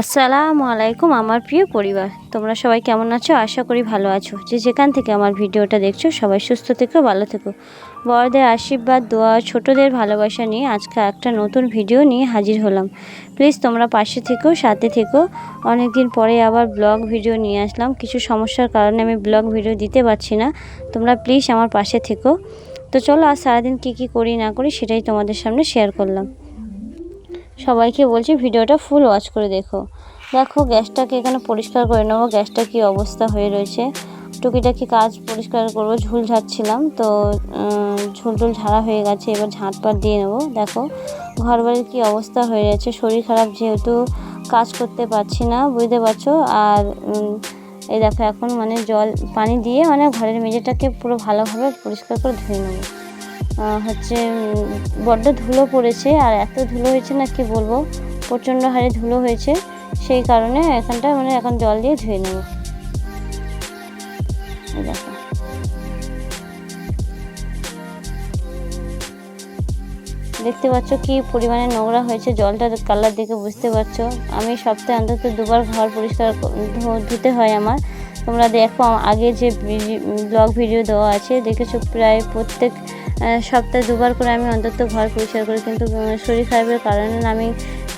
আসসালামু আলাইকুম আমার প্রিয় পরিবার। তোমরা সবাই কেমন আছো? আশা করি ভালো আছো। যে যেখান থেকে আমার ভিডিওটা দেখছ, সবাই সুস্থ থেকো, ভালো থেকো। বড়দের আশীর্বাদ, দোয়া, ছোটদের ভালোবাসা নিয়ে আজকে একটা নতুন ভিডিও নিয়ে হাজির হলাম। প্লিজ তোমরা পাশে থেকো, সাথে থেকো। অনেক দিন পরে আবার ব্লগ ভিডিও নিয়ে আসলাম। কিছু সমস্যার কারণে আমি ব্লগ ভিডিও দিতে পারছি না। তোমরা প্লিজ আমার পাশে থেকো। তো চলো আর সারাদিন কী কী করি, না করি, সেটাই তোমাদের সামনে শেয়ার করলাম। সবাইকে বলছি ভিডিওটা ফুল ওয়াচ করে দেখো। দেখো, গ্যাসটাকে এখানে পরিষ্কার করে নেব। গ্যাসটা কি অবস্থা হয়ে রয়েছে? টুকিটাকি কাজ পরিষ্কার করব, ঝুল ঝাড়ছিলাম। তো ঝুল টুল ঝাড়া হয়ে গেছে, এবার ঝাঁটপাট দিয়ে নেব। দেখো ঘর বাড়ির কী অবস্থা হয়ে যাচ্ছে শরীর খারাপ যেহেতু কাজ করতে পারছি না, বুঝতে পারছ? আর এই দেখো, এখন মানে জল, পানি দিয়ে মানে ঘরের মেঝেটাকে পুরো ভালোভাবে পরিষ্কার করে ধুয়ে নেব। হচ্ছে বড্ড ধুলো পড়েছে, আর এত ধুলো হয়েছে না কি বলব, প্রচণ্ড হারে ধুলো হয়েছে, সেই কারণে এখানটা মানে এখন জল দিয়ে ধুয়ে নেব। দেখো। দেখতে পাচ্ছ কি পরিমাণে নোংরা হয়েছে, জলটা কালার দেখে বুঝতে পারছ। আমি সপ্তাহে অন্তত দুবার ঘর পরিষ্কার ধুতে হয় আমার। তোমরা দেখো, আগে যে ব্লগ ভিডিও দেওয়া আছে, দেখেছ প্রায় প্রত্যেক সপ্তাহে দুবার করে আমি অন্তত ঘর পরিষ্কার করি। কিন্তু শরীর খারাপের কারণে আমি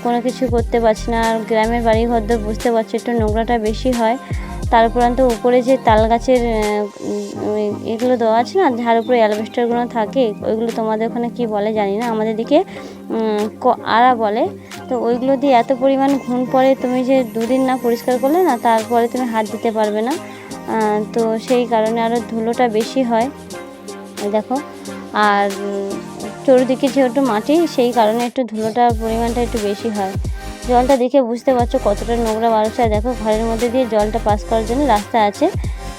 কোনো কিছু করতে পারছি না। আর গ্রামের বাড়ি ঘরদর বুঝতে পারছি, একটু নোংরাটা বেশি হয়। তার উপরান্ত উপরে যে তাল গাছের এগুলো দেওয়া আছে না, যার উপরে অ্যালবেস্টারগুলো থাকে, ওইগুলো তোমাদের ওখানে কি বলে জানি না। আমাদের দিকে আড়া বলে। তো ওইগুলো দিয়ে এত পরিমাণ ঘুণ পড়ে, তুমি যে দুদিন না পরিষ্কার করলে না, তারপরে তুমি হাত দিতে পারবে না। তো সেই কারণে আরও ধুলোটা বেশি হয়। দেখো আর চতুর্দিকে যেহেতু মাটি, সেই কারণে একটু ধুলোটার পরিমাণটা একটু বেশি হয়। জলটা দেখে বুঝতে পারছ কতটা নোংরা বারোচ্ছে দেখো ঘরের মধ্যে দিয়ে জলটা পাস করার জন্য রাস্তা আছে।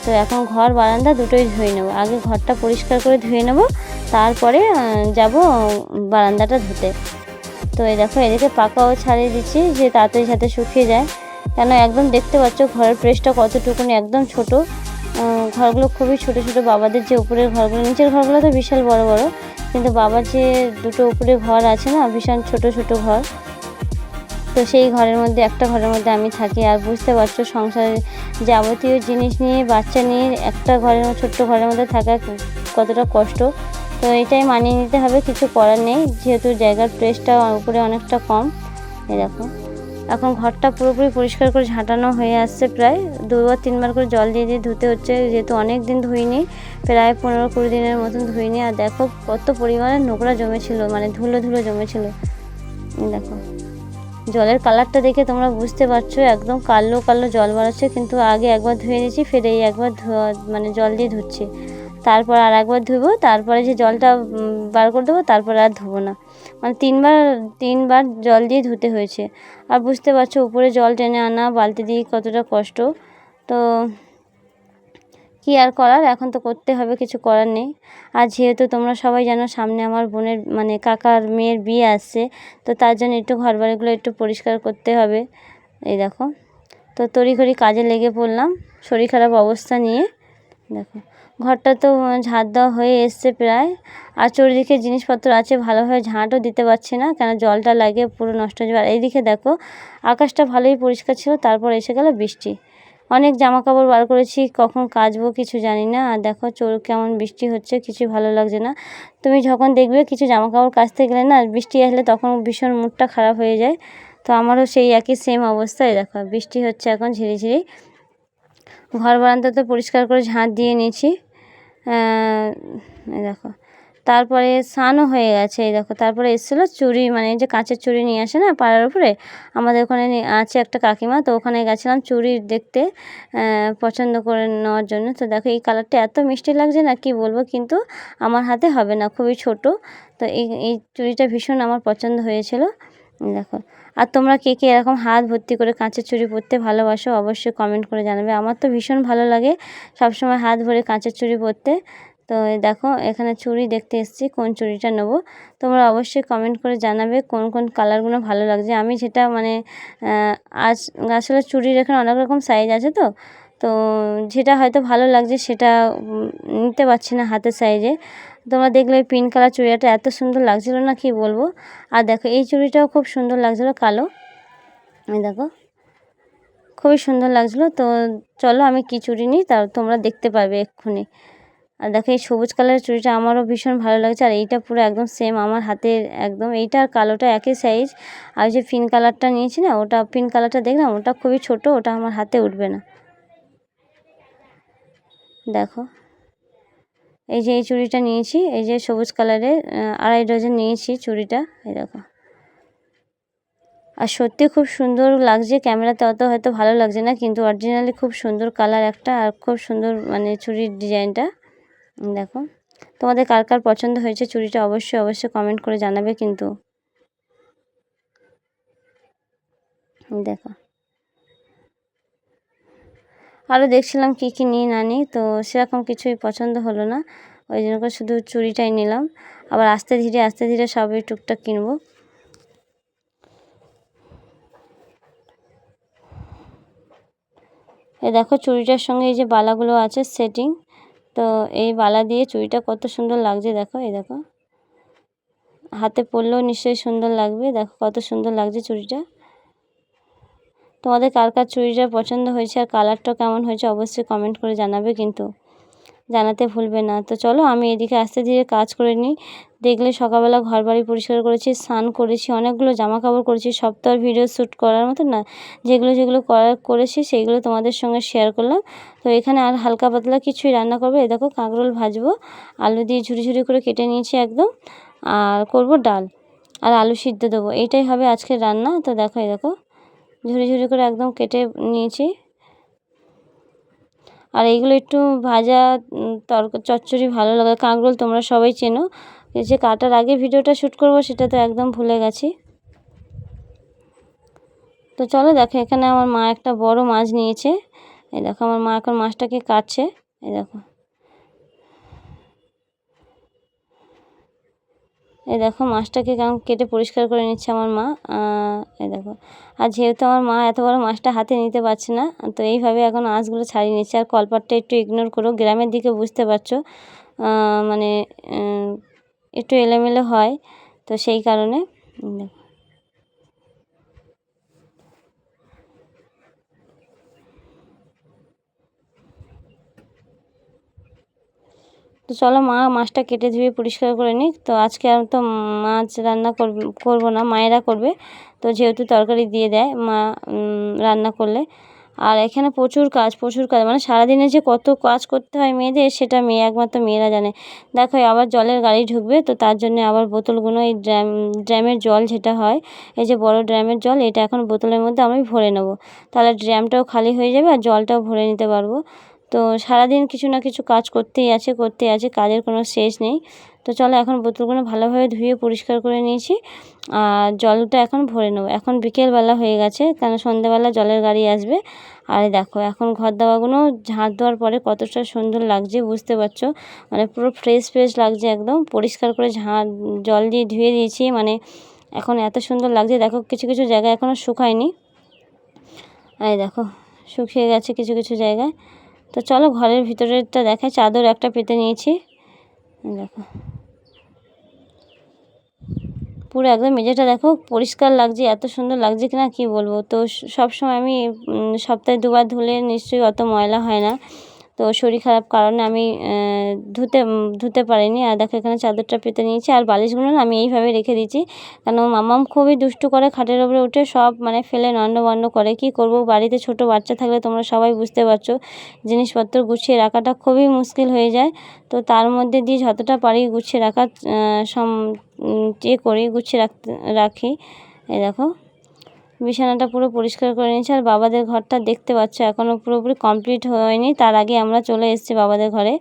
তো এখন ঘর, বারান্দা দুটোই ধুয়ে নেব। আগে ঘরটা পরিষ্কার করে ধুয়ে নেব, তারপরে যাব বারান্দাটা ধুতে। তো এই দেখো, এদিকে পাকাও ছাড়িয়ে দিচ্ছি যে তাড়াতাড়ি সাথে শুকিয়ে যায়। কেন একদম দেখতে পাচ্ছ ঘরের প্রেসটা কতটুকুনি একদম ছোট। ঘরগুলো খুবই ছোট ছোট, বাবাদের যে উপরের ঘরগুলো, নিচের ঘরগুলো তো বিশাল বড় বড়, কিন্তু বাবার যে দুটো উপরে ঘর আছে না ভীষণ ছোট ছোট ঘর। তো সেই ঘরের মধ্যে, একটা ঘরের মধ্যে আমি থাকি। আর বুঝতে পারছ, সংসারের যাবতীয় জিনিস নিয়ে, বাচ্চা নিয়ে একটা ঘরের ছোট্ট ঘরের মধ্যে থাকা কতটা কষ্ট। তো এটাই মানিয়ে নিতে হবে, কিছু করার নেই, যেহেতু জায়গার প্রেসটা উপরে অনেকটা কম। দেখো এখন ঘরটা পুরোপুরি পরিষ্কার করে ঝাঁটানো হয়ে আসছে প্রায়। দুবার তিনবার করে জল দিয়ে দিয়ে ধুতে হচ্ছে, যেহেতু অনেক দিন ধুইনি, প্রায় পনেরো কুড়ি দিনের মতন ধুইনি। আর দেখো কত পরিমাণে নোংরা জমেছিল মানে ধুলো ধুলো জমেছিল। দেখো, জলের কালারটা দেখে তোমরা বুঝতে পারছ, একদম কালো কালো জল বাড়াচ্ছে কিন্তু আগে একবার ধুয়ে নিয়েছি, ফের এই একবার ধোয়া মানে জল দিয়ে ধুচ্ছি। তারপর আর একবার ধুবো, তারপরে যে জলটা বার করে দেবো, তারপরে আর ধুবো না। মানে তিনবার তিনবার জল দিয়ে ধুতে হয়েছে। আর বুঝতে পারছ, উপরে জল টেনে আনা, বালতি দিয়ে কতটা কষ্ট। তো কি আর করার, এখন তো করতে হবে, কিছু করার নেই। আর যেহেতু তোমরা সবাই জানো, সামনে আমার বোনের মানে কাকার মেয়ের বিয়ে আসছে, তো তার জন্য একটু ঘর বাড়িগুলো একটু পরিষ্কার করতে হবে। এই দেখো, তো তড়িঘড়ি কাজে লেগে পড়লাম, শরীর খারাপ অবস্থা নিয়ে। দেখো ঘরটা তো ঝাঁট দেওয়া হয়ে এসছে প্রায়। আর চারিদিকে জিনিসপত্র আছে, ভালোভাবে ঝাঁটও দিতে পারছি না, কেন জলটা লাগে, পুরো নষ্ট হয়ে যাবে। এইদিকে দেখো, আকাশটা ভালোই পরিষ্কার ছিল, তারপর এসে গেল বৃষ্টি। অনেক জামা কাপড় বার করেছি, কখন কাচবো কিছু জানি না। আর দেখো, চোর কেমন বৃষ্টি হচ্ছে, কিছু ভালো লাগছে না। তুমি যখন দেখবে কিছু জামা কাপড় কাচতে গেলে না, বৃষ্টি আসলে তখন ভীষণ মুডটা খারাপ হয়ে যায়। তো আমারও সেই একই সেম অবস্থায়, দেখো, বৃষ্টি হচ্ছে এখন ঝিরিঝিরি। ঘর বারান্দা তো পরিষ্কার করে ঝাঁট দিয়ে নিয়েছি। দেখো। তারপরে স্নানও হয়ে গেছে, এই দেখো। তারপরে এসেছিল চুড়ি মানে যে কাঁচের চুড়ি নিয়ে আসে না পাড়ার উপরে? আমাদের ওখানে আছে একটা কাকিমা, তো ওখানে গেছিলাম চুড়ি দেখতে পছন্দ করে নেওয়ার জন্য। তো দেখো, এই কালারটা এত মিষ্টি লাগছে না, কি বলব? কিন্তু আমার হাতে হবে না, খুবই ছোট। তো এই এই চুড়িটা ভীষণ আমার পছন্দ হয়েছিল। দেখো। আর তোমরা কে কে এরকম হাত ভর্তি করে কাঁচের চুড়ি পরতে ভালোবাসো, অবশ্যই কমেন্ট করে জানাবে। আমার তো ভীষণ ভালো লাগে সবসময় হাত ভরে কাঁচের চুড়ি পরতে। তো দেখো, এখানে চুড়ি দেখতে এসেছি, কোন চুড়িটা নেব? তোমরা অবশ্যই কমেন্ট করে জানাবে কোন কোন কালারগুলো ভালো লাগছে। আমি যেটা মানে আজ আসলে চুড়ির এখানে অনেক রকম সাইজ আছে তো। তো যেটা হয়তো ভালো লাগছে সেটা নিতে পারছি না হাতের সাইজে তোমরা দেখলে ওই পিঙ্ক কালার চুড়িটা এত সুন্দর লাগছিল না কি বলব? আর দেখো, এই চুড়িটাও খুব সুন্দর লাগছিল, কালো। দেখো, খুবই সুন্দর লাগছিল। তো চলো আমি কী চুড়ি নিই তা তোমরা দেখতে পারবে এক্ষুনি। আর দেখো, এই সবুজ কালারের চুড়িটা আমারও ভীষণ ভালো লাগছে, আর এইটা পুরো একদম সেম আমার হাতের, একদম এইটা আর কালোটা একই সাইজ আর যে পিঙ্ক কালারটা নিয়েছি না, ওটা পিঙ্ক কালারটা দেখলাম, ওটা খুবই ছোট, ওটা আমার হাতে উঠবে না। দেখো। এই যে এই চুড়িটা নিয়েছি, এই যে সবুজ কালারের আড়াই ডজন নিয়েছি চুড়িটা, এই দেখো। আর সত্যি খুব সুন্দর লাগছে ক্যামেরাতে, অত হয়তো ভালো লাগছে না, কিন্তু অরিজিনালি খুব সুন্দর কালার একটা আর খুব সুন্দর মানে চুড়ির ডিজাইনটা, দেখো। তোমাদের কার কার পছন্দ হয়েছে চুড়িটা অবশ্যই অবশ্যই কমেন্ট করে জানাবে কিন্তু। দেখো। আরও দেখছিলাম কী কী নিই না নিই তো সেরকম কিছুই পছন্দ হলো না। ওই জন্য করে শুধু চুড়িটাই নিলাম। আবার আস্তে ধীরে আস্তে ধীরে সবই টুকটাক কিনবো। এই দেখো চুড়িটার সঙ্গে এই যে বালাগুলো আছে সেটিং তো এই বালা দিয়ে চুড়িটা কত সুন্দর লাগছে দেখো, এই দেখো। হাতে পরলেও নিশ্চয়ই সুন্দর লাগবে, দেখো কত সুন্দর লাগছে চুড়িটা। তোমাদের কার কার চুড়িটা পছন্দ হয়েছে আর কালারটা কেমন হয়েছে অবশ্যই কমেন্ট করে জানাবে কিন্তু। জানাতে ভুলবে না। তো চলো আমি এদিকে আস্তে ধীরে কাজ করে নিই। দেখলে সকালবেলা ঘর বাড়ি পরিষ্কার করেছি, স্নান করেছি, অনেকগুলো জামা কাপড় করেছি আর ভিডিও শ্যুট করার মতো না। যেগুলো যেগুলো করার করেছি সেইগুলো তোমাদের সঙ্গে শেয়ার করলাম। তো এখানে আর হালকা পাতলা কিছুই রান্না করব। এ দেখো কাঁকরোল ভাজবো, আলু দিয়ে ঝুড়ি ঝুড়ি করে কেটে নিয়েছি একদম। আর করব ডাল। আর আলু সিদ্ধ দেবো। এইটাই হবে আজকে রান্না। তো দেখো, এই দেখো। ঝুড়ি ঝুড়ি করে একদম কেটে নিয়েছি। আর এইগুলো একটু ভাজা তরক, চচ্চড়ি ভালো লাগে। কাঁকরোল তোমরা সবাই চেনো। এই যে কাটার আগে ভিডিওটা শ্যুট করব, সেটা তো একদম ভুলে গেছি। তো চলো দেখো, এখানে আমার মা একটা বড় মাছ নিয়েছে। এই দেখো, আমার মা এখন মাছটাকে কাটছে। এই দেখো। এই দেখো মাছটাকে কেমন কেটে পরিষ্কার করে নিচ্ছে আমার মা। এ দেখো। আর যেহেতু আমার মা এত বড় মাছটা হাতে নিতে পারছে না, তো এইভাবে এখন আঁশগুলো ছাড়িয়ে নিচ্ছে। আর কলপাটটা একটু ইগনোর করো, গ্রামের দিকে বুঝতে পারছ। মানে একটু এলোমেলো হয়, তো সেই কারণে দেখো। তো চলো মা মাছটা কেটে ধুয়ে পরিষ্কার করে নিই তো আজকে আর তো মাছ রান্না করব না, মায়েরা করবে। তো যেহেতু তরকারি দিয়ে দেয়, মা রান্না করলে। আর এখানে প্রচুর কাজ প্রচুর কাজ। মানে সারাদিনে যে কত কাজ করতে হয় মেয়েদের, সেটা মেয়ে, একমাত্র মেয়েরা জানে। দেখো আবার জলের গাড়ি ঢুকবে, তো তার জন্য আবার বোতলগুলো, এই ড্রাম ড্রামের জল যেটা হয়, এই যে বড় ড্রামের জল, এটা এখন বোতলের মধ্যে আমি ভরে নেব। তাহলে ড্রামটাও খালি হয়ে যাবে, আর জলটাও ভরে নিতে পারব। তো সারাদিন কিছু না কিছু কাজ করতেই আছে করতেই আছে, কাজের কোনো শেষ নেই। তো চলো এখন বোতলগুলো ভালোভাবে ধুয়ে পরিষ্কার করে নিয়েছি। আর জলটা এখন ভরে নেব। এখন বিকেলবেলা হয়ে গেছে, কেন সন্ধ্যেবেলা জলের গাড়ি আসবে। আর দেখো, এখন ঘর দাওয়াগুলো ঝাঁট দেওয়ার পরে কতটা সুন্দর লাগছে, বুঝতে পারছ? মানে পুরো ফ্রেশ ফ্রেশ লাগছে একদম। পরিষ্কার করে ঝাঁট, জল দিয়ে ধুয়ে দিয়েছি। মানে এখন এত সুন্দর লাগছে। দেখো, কিছু কিছু জায়গায় এখনও শুকায়নি। এই দেখো, শুকিয়ে গেছে কিছু কিছু জায়গায়। তো চলো ঘরের ভিতরেরটা দেখায় চাদর একটা পেতে নিয়েছি। দেখো। পুরো একদম মেঝেটা দেখো, পরিষ্কার লাগছে, এত সুন্দর লাগছে কিনা কি বলব? তো সব সময় আমি সপ্তাহে দুবার ধুলে নিশ্চয়ই অত ময়লা হয় না। তো শরীর খারাপ কারণে আমি ধুতে ধুতে পারিনি। আর দেখো এখানে চাদরটা পেতে নিয়েছি আর বালিশগুলো না আমি এইভাবে রেখে দিয়েছি। কেন মামাম খুবই দুষ্টু করে খাটের ওপরে উঠে সব মানে ফেলে বন্ড করে। কি করব? বাড়িতে ছোট বাচ্চা থাকলে তোমরা সবাই বুঝতে পারছ। জিনিসপত্র গুছিয়ে রাখাটা খুবই মুশকিল হয়ে যায়। তো তার মধ্যে দিয়ে যতটা পারি গুছিয়ে রাখার সম ইয়ে করি, গুছিয়ে রাখতে, রাখি। এই দেখো। বিছানাটা পুরো পরিষ্কার করে নিয়েছি। আর বাবাদের ঘরটা দেখতে পাচ্ছ এখনও পুরোপুরি কমপ্লিট হয়নি। তার আগে আমরা চলে এসেছি বাবাদের ঘরে।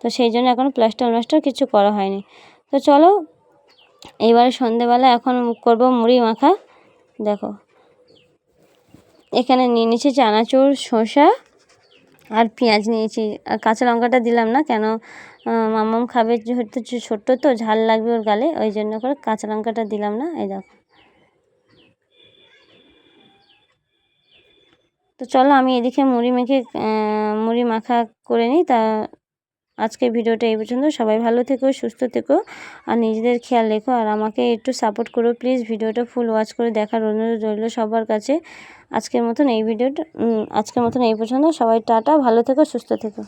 তো সেই জন্য এখনও প্লাস্টার মাস্টার কিছু করা হয়নি। তো চলো এইবারে সন্ধেবেলা এখন করব মুড়ি মাখা। দেখো, এখানে নিয়ে নিয়েছি চানাচুর, শসা আর পেঁয়াজ নিয়েছি। আর কাঁচা লঙ্কাটা দিলাম না, কেন মামাম খাবে যেহেতু ছোট্ট তো, ঝাল লাগবে ওর গালে, ওই জন্য করে কাঁচা লঙ্কাটা দিলাম না। এই দেখো। তো চলো আমি এদিকে মুড়ি মেখে মুড়ি মাখা করে নিই। তা আজকের ভিডিওটা এই পর্যন্ত। সবাই ভালো থেকো, সুস্থ থেকো আর নিজেদের খেয়াল রেখো। আর আমাকে একটু সাপোর্ট করো প্লিজ ভিডিওটা ফুল ওয়াচ করে দেখার অনুরোধ রইল সবার কাছে। আজকের মতন এই ভিডিওটা আজকের মতন এই পর্যন্ত। সবাই টাটা, ভালো থেকো, সুস্থ থেকো।